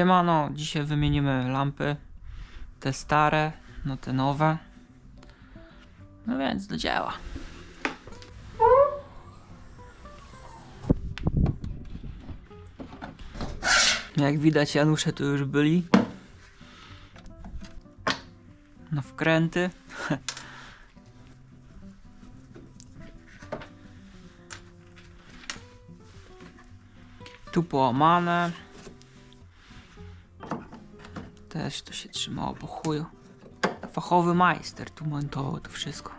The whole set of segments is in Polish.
Siemano, dzisiaj wymienimy lampy. Te stare, no te nowe. No więc do dzieła. Jak widać Janusze tu już byli. No wkręty. Tu połamane. Też to się trzymało po chuju. Fachowy majster tu montował to wszystko.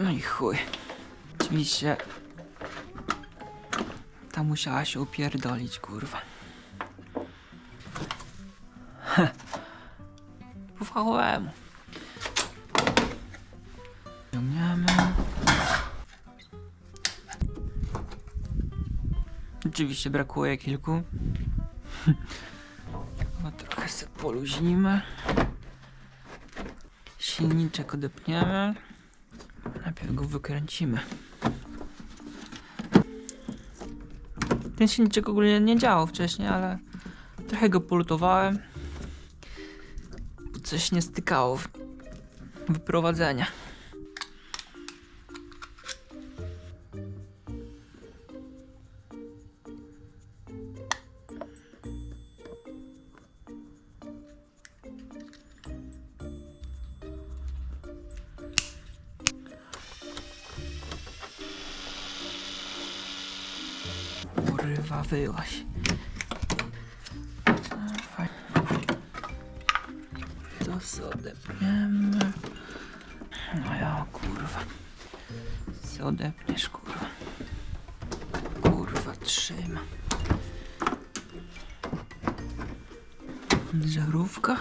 No i chuj. Oczywiście ta musiała się upierdolić, kurwa. Po fachowemu. Oczywiście brakuje kilku. No trochę sobie poluźnimy. Silniczek odepniemy. Najpierw go wykręcimy. Ten silniczek ogólnie nie działał wcześniej, ale trochę go polutowałem. Bo coś nie stykało w wyprowadzenia. Wyłaś. Fajnie. To sobie odepniemy. No ja, kurwa. Co kurwa. Kurwa, trzyma. Żarówka.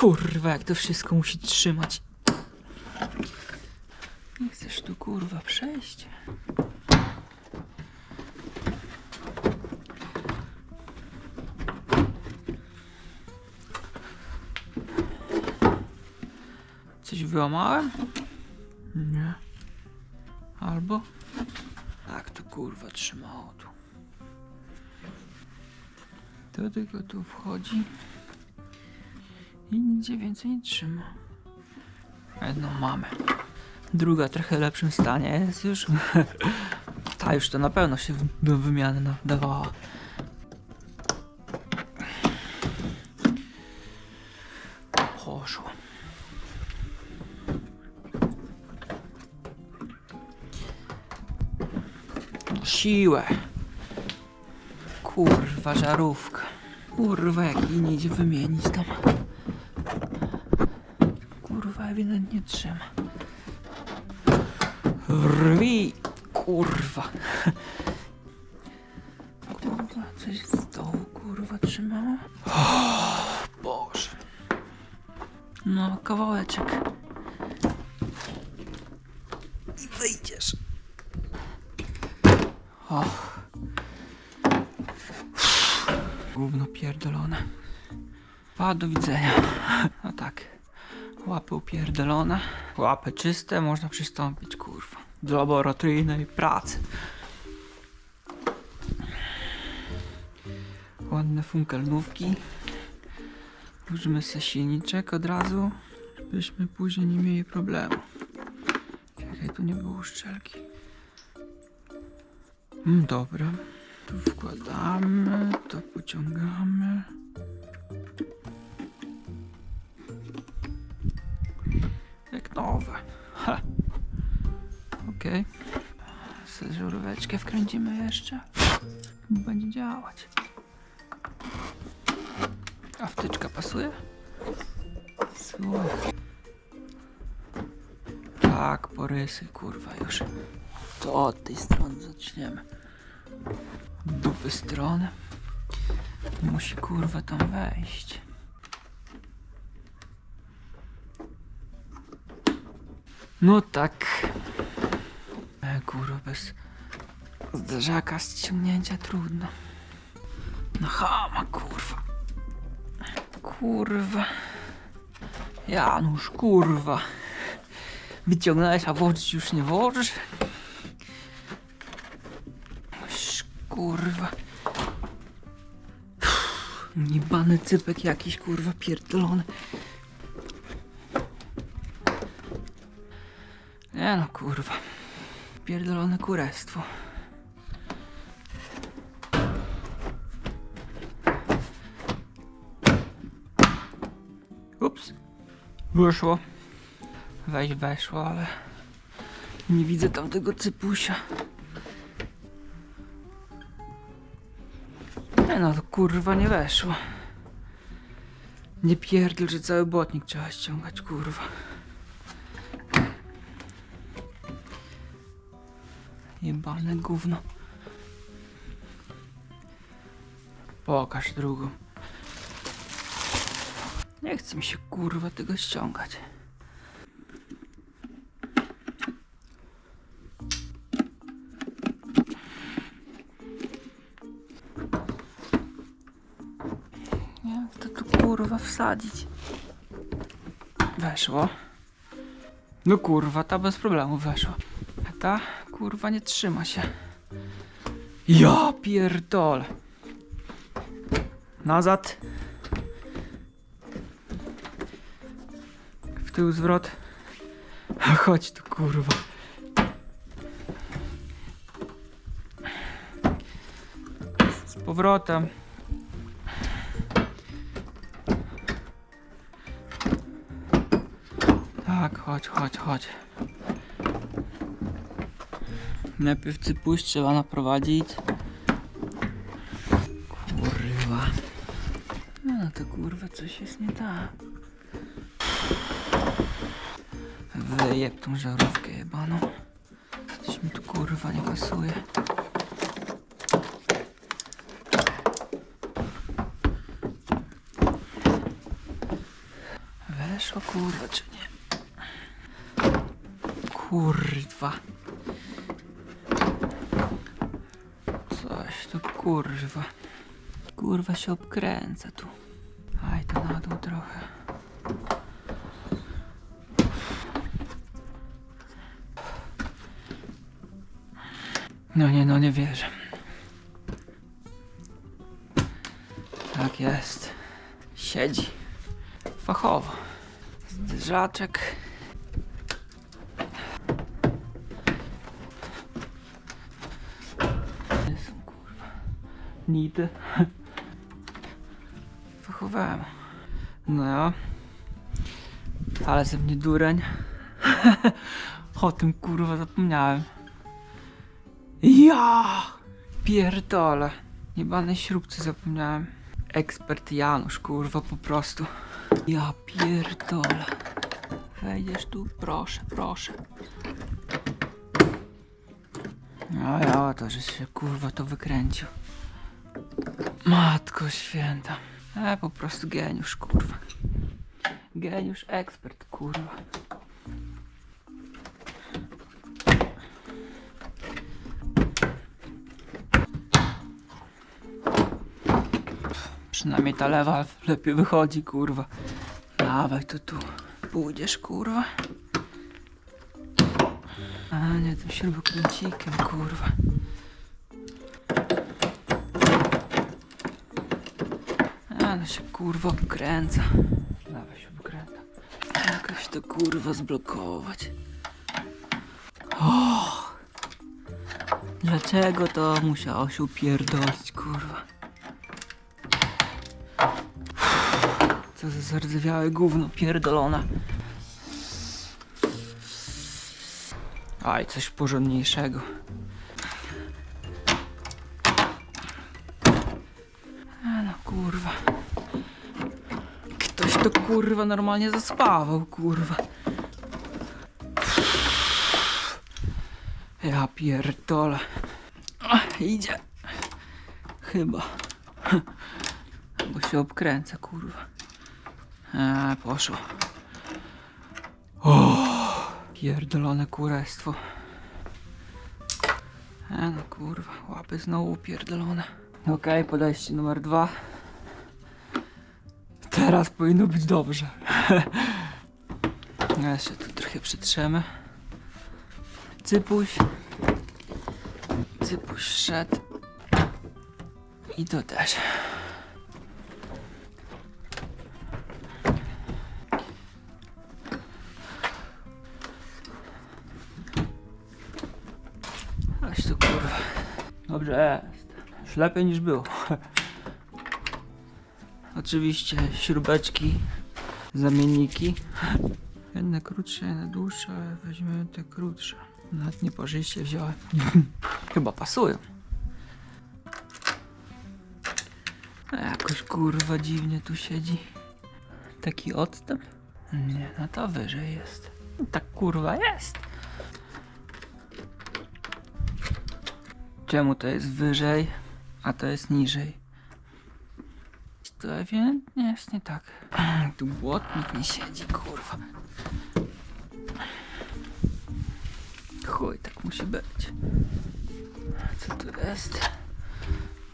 Kurwa, jak to wszystko musi trzymać. Nie chcesz tu kurwa przejść? Coś wyłamałem? Nie. Albo? Tak to kurwa trzymało tu. To tylko tu wchodzi. I nigdzie więcej nie trzyma. Jedną mamy. Druga trochę w lepszym stanie jest już. Ta już to na pewno się do wymiany nadawała. Poszło. Siłę. Kurwa, żarówka. Kurwa, jak jej nie idzie wymienić tam. Ewidentnie trzyma. Rwi! Kurwa. Kurwa, coś z dołu, kurwa, trzymało? O, Boże. No, kawałeczek. I wyjdziesz. Och. Gówno pierdolone. Pa, do widzenia. No tak. Łapy upierdolone. Łapy czyste, można przystąpić, kurwa. Do laboratoryjnej pracy. Ładne funkelnówki. Włożymy sobie silniczek od razu, żebyśmy później nie mieli problemu. Czekaj, tu nie było uszczelki. Mm, dobra. Tu wkładamy, to pociągamy. Jeszcze. Będzie działać. A wtyczka pasuje? Słuchaj. Tak, porysy, kurwa, już. To od tej strony zaczniemy. Dupy strony. Musi kurwa tam wejść. No tak. E, kurwa, bez Zderzaka ściągnięcia trudno. No chama, kurwa. Kurwa. Janusz, kurwa. Wyciągnąłeś, a włożyć już nie włożysz? Kurwa. Niebany cypek jakiś, kurwa, pierdolony. Nie no, kurwa. Pierdolone kurestwo. Wyszło. Weź weszło, ale nie widzę tam tego cypusia. Nie no, to kurwa nie weszło. Nie pierdol, że cały błotnik trzeba ściągać, kurwa. Jebane gówno. Pokaż drugą. Nie chce mi się kurwa tego ściągać. Nie co tu kurwa wsadzić. Weszło. No kurwa, ta bez problemu weszła. Ta kurwa nie trzyma się. Ja pierdolę. Nazad. Tył zwrot. Chodź tu kurwa. Z powrotem. Tak, chodź, chodź, chodź. Najpierw cypuś trzeba naprowadzić. Kurwa. No to kurwa coś jest nie tak. Wyjeb tą żarówkę jebaną. Coś mi tu kurwa nie pasuje. Weszło kurwa czy nie? Kurwa. Coś tu kurwa. Kurwa się obkręca tu. Aj to na dół trochę. No nie, no nie wierzę. Tak jest. Siedzi. Fachowo. Zderzaczek. Gdzie są kurwa? Nity. Fachowałem. No ja. Ale ze mnie dureń. o tym kurwa zapomniałem. Ja! Pierdolę. Jebane śrubce zapomniałem. Ekspert Janusz, kurwa, po prostu. Ja pierdolę. Wejdziesz tu? Proszę, proszę. No ja, to że się kurwa to wykręcił. Matko święta. E, po prostu geniusz, kurwa. Geniusz, ekspert, kurwa. Przynajmniej ta lewa lepiej wychodzi, kurwa. Dawaj to tu. Pójdziesz, kurwa. A nie, tym śrubokręcikiem, kurwa. A no się kurwa obkręca. Dawaj śrubokręta. Jakoś to kurwa zblokować. Dlaczego to musiało się upierdolić, kurwa? Zardzewiałe gówno pierdolone. Aj, coś porządniejszego. A no kurwa. Ktoś to kurwa normalnie zaspawał, kurwa. Ja pierdolę. Ach, idzie. Chyba. Bo się obkręca, kurwa. A, poszło. O, pierdolone kurestwo. E no kurwa, łapy znowu pierdolone. Okej, podejście numer dwa. Teraz powinno być dobrze. No Jeszcze tu trochę przytrzemy. Cypuś. Cypuś szedł. I to też. Dobrze jest. Lepiej niż było. Oczywiście śrubeczki, zamienniki. Jedne krótsze, jedne dłuższe, ale weźmiemy te krótsze. Nawet nie pożyście wziąłem. Chyba pasują. A Jakoś kurwa dziwnie tu siedzi. Taki odstęp? Nie, no to wyżej jest. No tak kurwa jest. Czemu to jest wyżej, a to jest niżej? To ewidentnie jest nie tak. Tu błotnik mi siedzi, kurwa. Chuj, tak musi być. Co tu jest?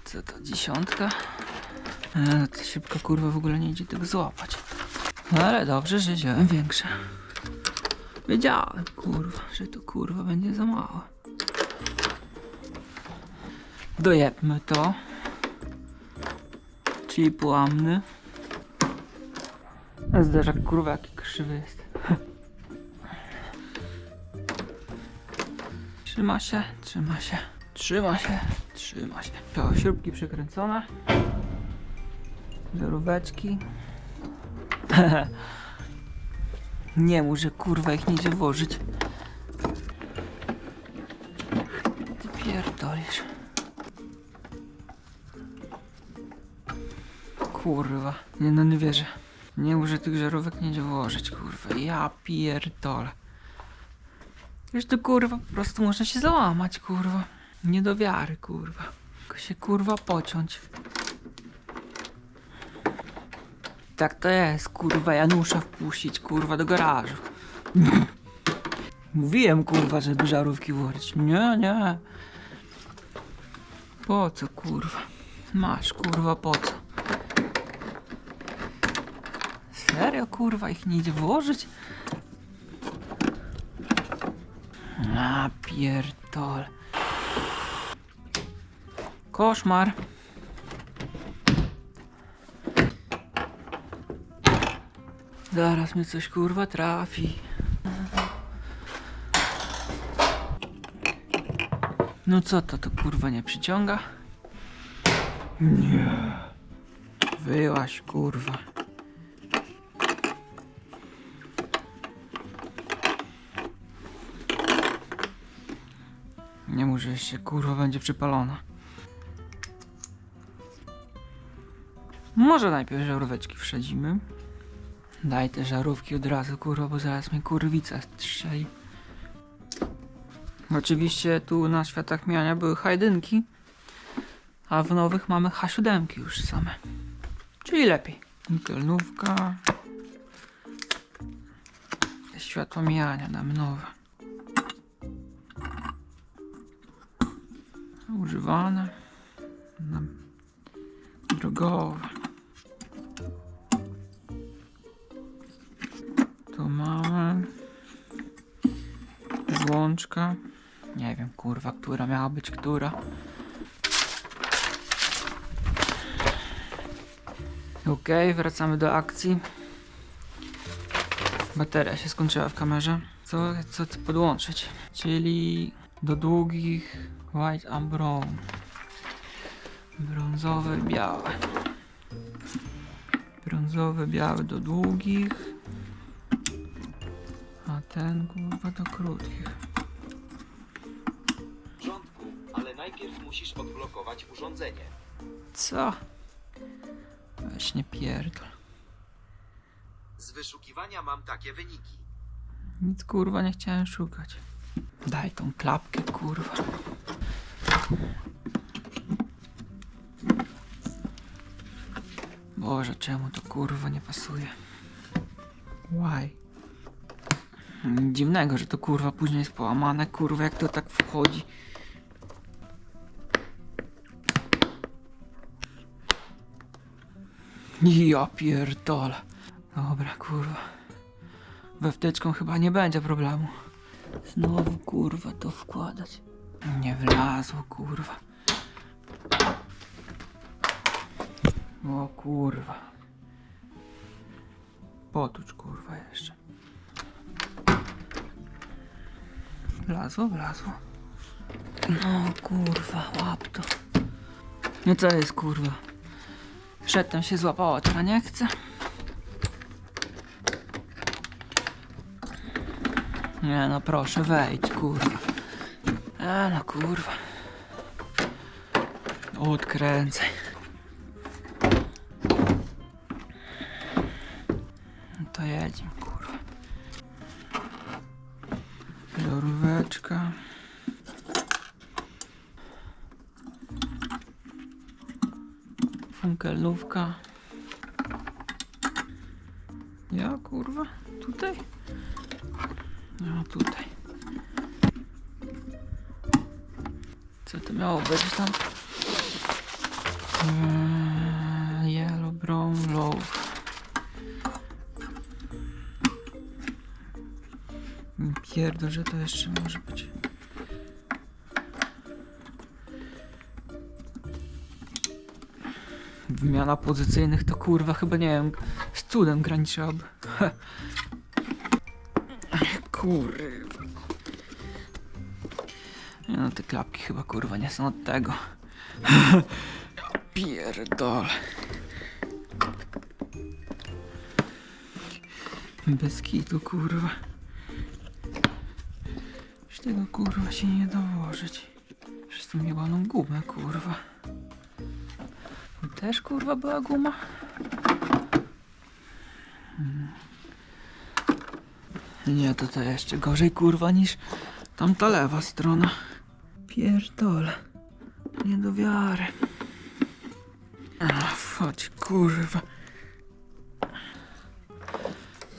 Co to, dziesiątka? E, No to szybko, kurwa, w ogóle nie idzie tego złapać. No ale dobrze, że wziąłem większe. Wiedziałem, kurwa, że to kurwa będzie za małe. Dojebmy to. Czyli połamny. A Zderzak kurwa jaki krzywy jest. Trzyma się, trzyma się, trzyma się, trzyma się. To śrubki przykręcone. Żaróweczki. Nie że kurwa ich nie idzie włożyć. Ty pierdolisz. Kurwa, nie no nie wierzę. Nie może tych żarówek nie idzie włożyć, kurwa. Ja pierdolę. Wiesz to kurwa, po prostu można się załamać, kurwa. Nie do wiary, kurwa. Tylko się kurwa pociąć. Tak to jest, kurwa, Janusza wpuścić, kurwa, do garażu. Mówiłem, kurwa, żeby żarówki włożyć. Nie, nie. Po co, kurwa? Masz, kurwa, po co? Kurwa, ich nie idzie włożyć? A. Koszmar. Zaraz mnie coś kurwa trafi. No co to, to kurwa nie przyciąga? Nie. Wyłaś kurwa. Nie może jeszcze kurwa będzie przypalona. Może najpierw żaróweczki wszedzimy. Daj te żarówki od razu kurwa, bo zaraz mnie kurwica strzeli. Oczywiście tu na światach miania były hajdynki, a w nowych mamy H7 już same. Czyli lepiej. Nikelnówka. Światło mijania damy nowe. Używane drogowe. Tu mamy włączka. Nie wiem, kurwa, która miała być która. Okej, wracamy do akcji. Bateria się skończyła w kamerze. Co, co podłączyć? Czyli do długich white and brown. Brązowe, białe. Brązowe, białe do długich. A ten kurwa do krótkich. Porządku, ale najpierw musisz odblokować urządzenie. Co? Weź nie pierdol. Z wyszukiwania mam takie wyniki. Nic kurwa nie chciałem szukać. Daj tą klapkę, kurwa. Boże, czemu to kurwa nie pasuje? Why? Hmm, dziwnego, że to kurwa później jest połamane, kurwa, jak to tak wchodzi. Ja pierdolę. Dobra, kurwa. We wtyczką chyba nie będzie problemu. Znowu, kurwa, to wkładać. Nie wlazło, kurwa. O kurwa. Potucz, kurwa, jeszcze. Wlazło, wlazło. No kurwa, łap to. No co jest kurwa? Przedtem się złapało, teraz nie chce. Nie no proszę wejdź kurwa. E no kurwa. Odkręcaj. No to jedziemy kurwa. Żaróweczka. Funkelówka. Ja kurwa, tutaj? No tutaj. Co to miało być tam? Eee, yellow brown loaf. Pierdol, że to jeszcze może być. Wymiana pozycyjnych to kurwa chyba nie wiem, z cudem graniczyłaby. Kurwa. Nie no, te klapki chyba kurwa nie są od tego. Pierdol. Bez kitu kurwa. Już tego kurwa się nie da włożyć. Przez tą jebaną gumę kurwa. Też kurwa była guma? Hmm. Nie, to to jeszcze gorzej kurwa niż tamta lewa strona. Pierdole. Nie do wiary. Ach, chodź kurwa.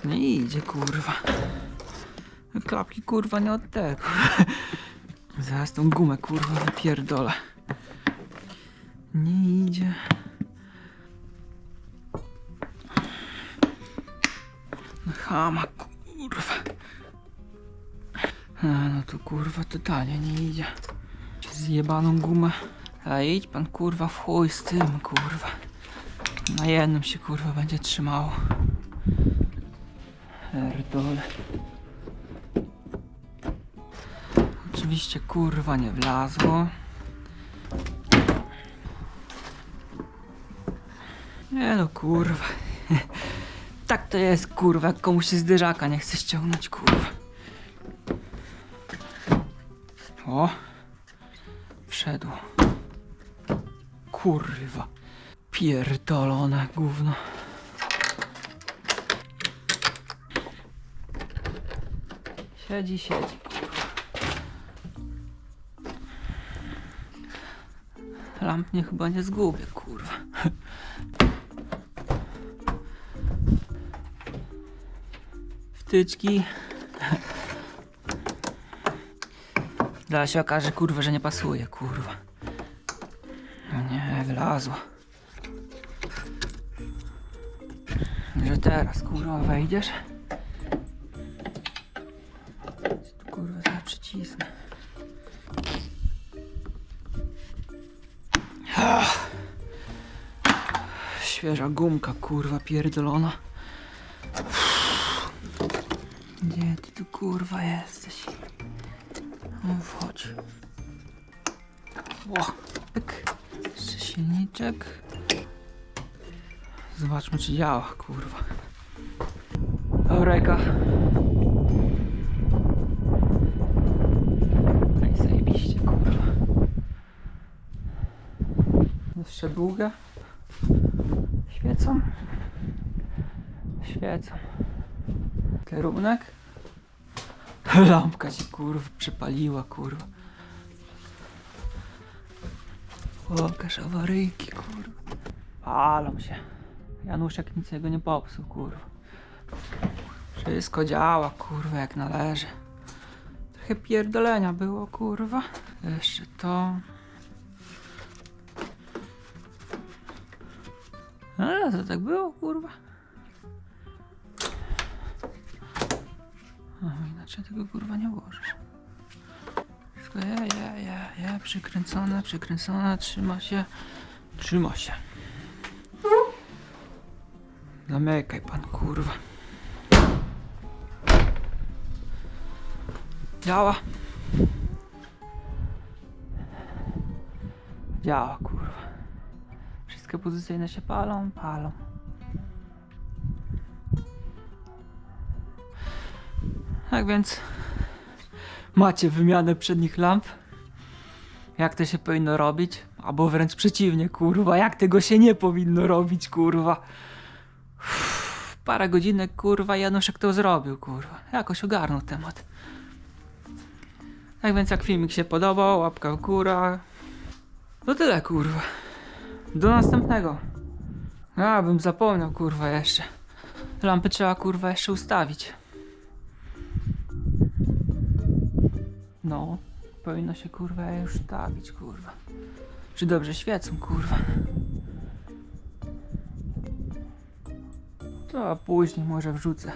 Nie idzie kurwa. Klapki kurwa nie od tego. Zaraz tą gumę kurwa wypierdolę. Nie idzie. Chama kurwa. A, no to kurwa totalnie nie idzie. Zjebaną gumę. A idź pan kurwa w chuj z tym kurwa. Na jednym się kurwa będzie trzymało. Erdole. Oczywiście kurwa nie wlazło. Nie no kurwa. Tak to jest kurwa, jak komuś się zderzaka nie chce ściągnąć kurwa. O! Wszedł. Kurwa. Pierdolone gówno. Siedzi, siedzi. Lamp mnie chyba nie zgubię, kurwa. Wtyczki. Zaraz się okaże, kurwa, że nie pasuje, kurwa. No nie, wylazło. Że teraz, kurwa, wejdziesz? Tu, kurwa, zaraz przycisnę. Świeża gumka, kurwa, pierdolona. Gdzie ty tu, kurwa, jesteś? No wchodź. O, pyk. Jeszcze silniczek. Zobaczmy, czy działa, kurwa. Eureka. No kurwa. Jeszcze długa. Świecą? Świecą. Kierunek? Lampka się kurwa przypaliła, kurwa. Pokaż awaryjki, kurwa. Palą się. Januszek nic jego nie popsuł, kurwa. Wszystko działa, kurwa, jak należy. Trochę pierdolenia było, kurwa. Jeszcze to. A, to tak było, kurwa. A, inaczej tego kurwa nie włożysz. Wszystko ja, ja, ja, ja, przykręcona, przykręcona, trzyma się, trzyma się. Zamykaj pan, kurwa. Działa. Działa, kurwa. Wszystkie pozycyjne się palą, palą. Tak więc macie wymianę przednich lamp. Jak to się powinno robić? Albo wręcz przeciwnie, kurwa, jak tego się nie powinno robić, kurwa. Uff, Parę godzinek, kurwa, Januszek to zrobił, kurwa. Jakoś ogarnął temat. Tak więc jak filmik się podobał, łapka w górę. To tyle, kurwa. Do następnego. A, bym zapomniał, kurwa, jeszcze. Lampy trzeba, kurwa, jeszcze ustawić. No, powinno się, kurwa, już ustawić, kurwa. Czy dobrze świecą, kurwa. To później może wrzucę.